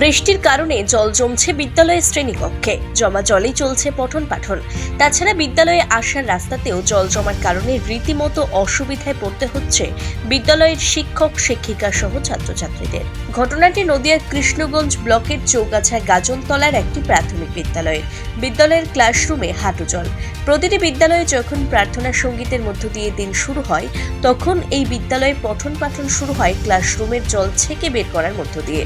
বৃষ্টির কারণে জল জমছে বিদ্যালয়ের শ্রেণীকক্ষে। জমা জলেই চলছে পঠন পাঠন। তাছাড়া বিদ্যালয়ে আসার রাস্তাতেও জল জমার কারণে রীতিমতো অসুবিধায় পড়তে হচ্ছে বিদ্যালয়ের শিক্ষক, শিক্ষিকা সহ ছাত্রছাত্রীদের। ঘটনাটি নদিয়ার কৃষ্ণগঞ্জ ব্লকের চৌগাছা গাজনতলার একটি প্রাথমিক বিদ্যালয়ের। বিদ্যালয়ের ক্লাসরুমে হাঁটু জল। প্রতিটি বিদ্যালয়ে যখন প্রার্থনা সঙ্গীতের মধ্য দিয়ে দিন শুরু হয়, তখন এই বিদ্যালয়ে পঠন পাঠন শুরু হয় ক্লাসরুমের জল ছেঁকে বের করার মধ্য দিয়ে।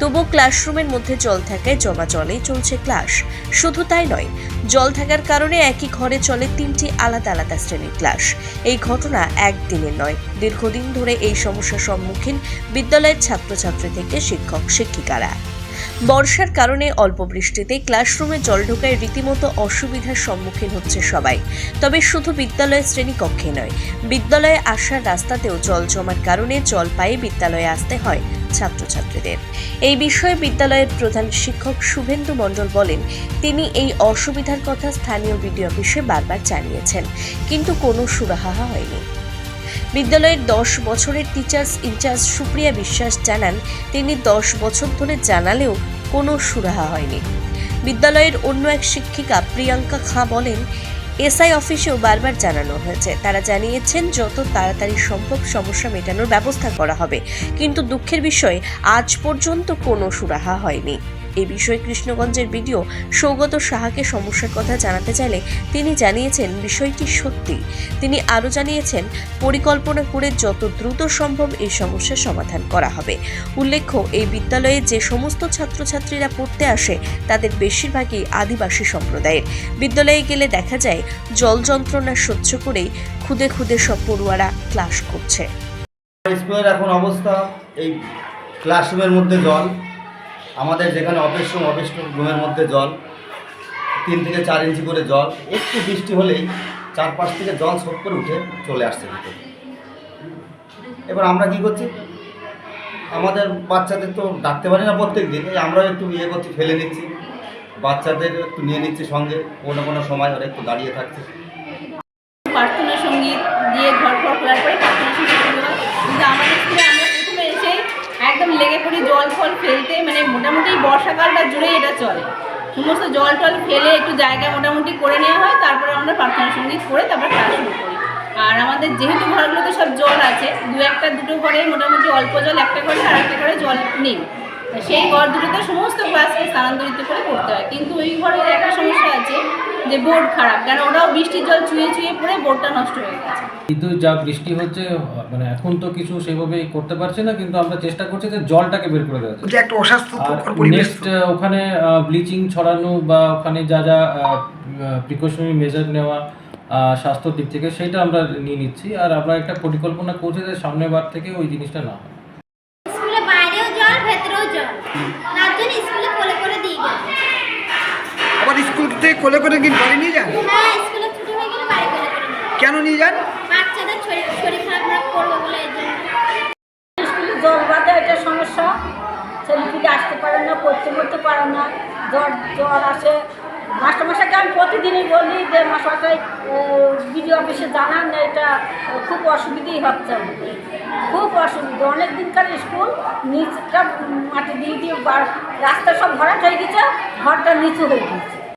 তবুও ক্লাসরুমের মধ্যে জল থাকায় জমা জলেই চলছে ক্লাস শুধু তাই নয়, জল থাকার কারণে একই ঘরে চলে তিনটি আলাদা আলাদা শ্রেণির ক্লাস এই ঘটনা একদিনের নয়, দীর্ঘদিন ধরে এই সমস্যার সম্মুখীন বিদ্যালয়ের ছাত্রছাত্রী থেকে শিক্ষক, শিক্ষিকারা। বর্ষার কারণে অল্প বৃষ্টিতে ক্লাসরুমে জল ঢোকায় রীতিমতো অসুবিধার সম্মুখীন হচ্ছে সবাই। তবে শুধু বিদ্যালয়ের শ্রেণীকক্ষে নয়, বিদ্যালয়ে আসার রাস্তাতেও জল জমার কারণে জল পায়ে বিদ্যালয়ে আসতে হয়। ছাত্রছাত্রীদের। এই বিষয়ে বিদ্যালয়ের প্রধান শিক্ষক শুভেন্দু মণ্ডল বলেন, তিনি এই অসুবিধার কথা স্থানীয় বিডিও অফিসে বারবার জানিয়েছেন, কিন্তু কোনো সুরাহা হয়নি। বিদ্যালয়ের দশ বছরের টিচার্স ইনচার্জ সুপ্রিয়া বিশ্বাস জানান, তিনি দশ বছর ধরে জানালেও কোনো সুরাহা হয়নি। বিদ্যালয়ের অন্য এক শিক্ষিকা প্রিয়াঙ্কা খাঁ বলেন এসআই অফিসেও বারবার জানানো হয়েছে। তারা জানিয়েছেন, যত তাড়াতাড়ি সম্ভব সমস্যা মেটানোর ব্যবস্থা করা হবে। কিন্তু দুঃখের বিষয়, আজ পর্যন্ত কোনো সুরাহা হয়নি। এই বিষয়ে কৃষ্ণগঞ্জের ভিডিও সৌগত সাহাকে সমস্যার কথা জানাতে চাইলে তিনি জানিয়েছেন বিষয়টি সত্যি। তিনি আরও জানিয়েছেন, পরিকল্পনা করে যত দ্রুত সম্ভব এই সমস্যার সমাধান করা হবে। উল্লেখ্য, এই বিদ্যালয়ে যে সমস্ত ছাত্রছাত্রীরা পড়তে আসে, তাদের বেশিরভাগই আদিবাসী সম্প্রদায়ের। বিদ্যালয়ে গেলে দেখা যায়, জল যন্ত্রণা সহ্য করেই খুদে খুদে সব পড়ুয়ারা ক্লাস করছে। স্কুলের এখন অবস্থা, এই ক্লাসরুমের মধ্যে জল। আমাদের যেখানে অফিস রুম অফিস রুমের মধ্যে জল, তিন থেকে চার ইঞ্চি করে জল, একটু বৃষ্টি হলেই চারপাশ থেকে জল সব করে উঠে চলে আসছে ভিতরে। এবার আমরা কি করছি? আমাদের বাচ্চাদের তো ডাকতে পারি না প্রত্যেক দিন এই আমরাও একটু ইয়ে করছি, ফেলে নিচ্ছি। বাচ্চাদের একটু নিয়ে নিচ্ছি সঙ্গে, কোনো কোনো সময় ওরা একটু দাঁড়িয়ে থাকছে। প্রার্থনা সংগীত দিয়ে ঘর ঘর খোলার পরে প্রার্থনা সংগীত আমাদের স্কুলে আমরা প্রথমে এসেই একদম লেগে পড়ি জল ফল ফেলতে। বর্ষাকালটা জুড়ে এটা চলে। সমস্ত জল টল ফেলে একটু জায়গা মোটামুটি করে নেওয়া হয়, তারপরে আমরা প্রার্থনা সংগীত করে তারপর ক্লাস শুরু করি। আর আমাদের যেহেতু ঘরগুলোতে সব জল আছে, দু একটা, দুটো ঘরে মোটামুটি অল্প জল, একটা ঘরে আর একটা ঘরে জল নেই। সেই ঘর দুটোতে সমস্ত ক্লাসকে স্থানান্তরিত করে করতে হয়। কিন্তু ওই ঘরের একটা সমস্যা আছে যে বোর্ড খারাপ কারণ ওরাও বৃষ্টির জল চুয়ে চুয়ে পড়ে বোর্ডটা নষ্ট হয়ে গেছে। কিন্তু যা বৃষ্টি হচ্ছে মানে এখন তো কিছু সেভাবে করতে পারছি না কিন্তু আমরা চেষ্টা করছি যে জলটাকে বের করে দেওয়া। যে একটা অস্বাস্থ্যকর পরিবেশ নেক্সট ওখানে ব্লিচিং ছড়ানো বা ওখানে যা যা প্রিকশনারি মেজার নেওয়া আহ, স্বাস্থ্যর দিক থেকে সেটা আমরা নিয়ে নিচ্ছি। আর আমরা একটা পরিকল্পনা করছি যে সামনের বার থেকে ওই জিনিসটা না হয়। ভেতরেও জল তার জন্য স্কুলে কোলে করে দিয়ে গেল। আবার স্কুল থেকে কোলে করে কি বাড়ি নিয়ে যান? হ্যাঁ স্কুলে ছুটি হয়ে গেলে বাড়ি কোলে করে কেন নিয়ে যান? বাচ্চাদের শরীর শরীর খারাপ খারাপ বলে এই জন্য। স্কুলে জল বাঁধা এটা সমস্যা। ছেলে আসতে পারে না পড়তে পড়তে পারে না। জ্বর জ্বর আসে মাস্টারমশাইকে আমি প্রতিদিনই বলি যে মাস্টারমশাই বিডিও অফিসে জানান, এটা খুব অসুবিধেই হচ্ছে। খুব অসুবিধা। অনেক দিনকার স্কুল, নিচটা মাটি দিয়ে দিয়ে রাস্তা সব ভরাট হয়ে গেছে, ঘরটা নিচু হয়ে গেছে।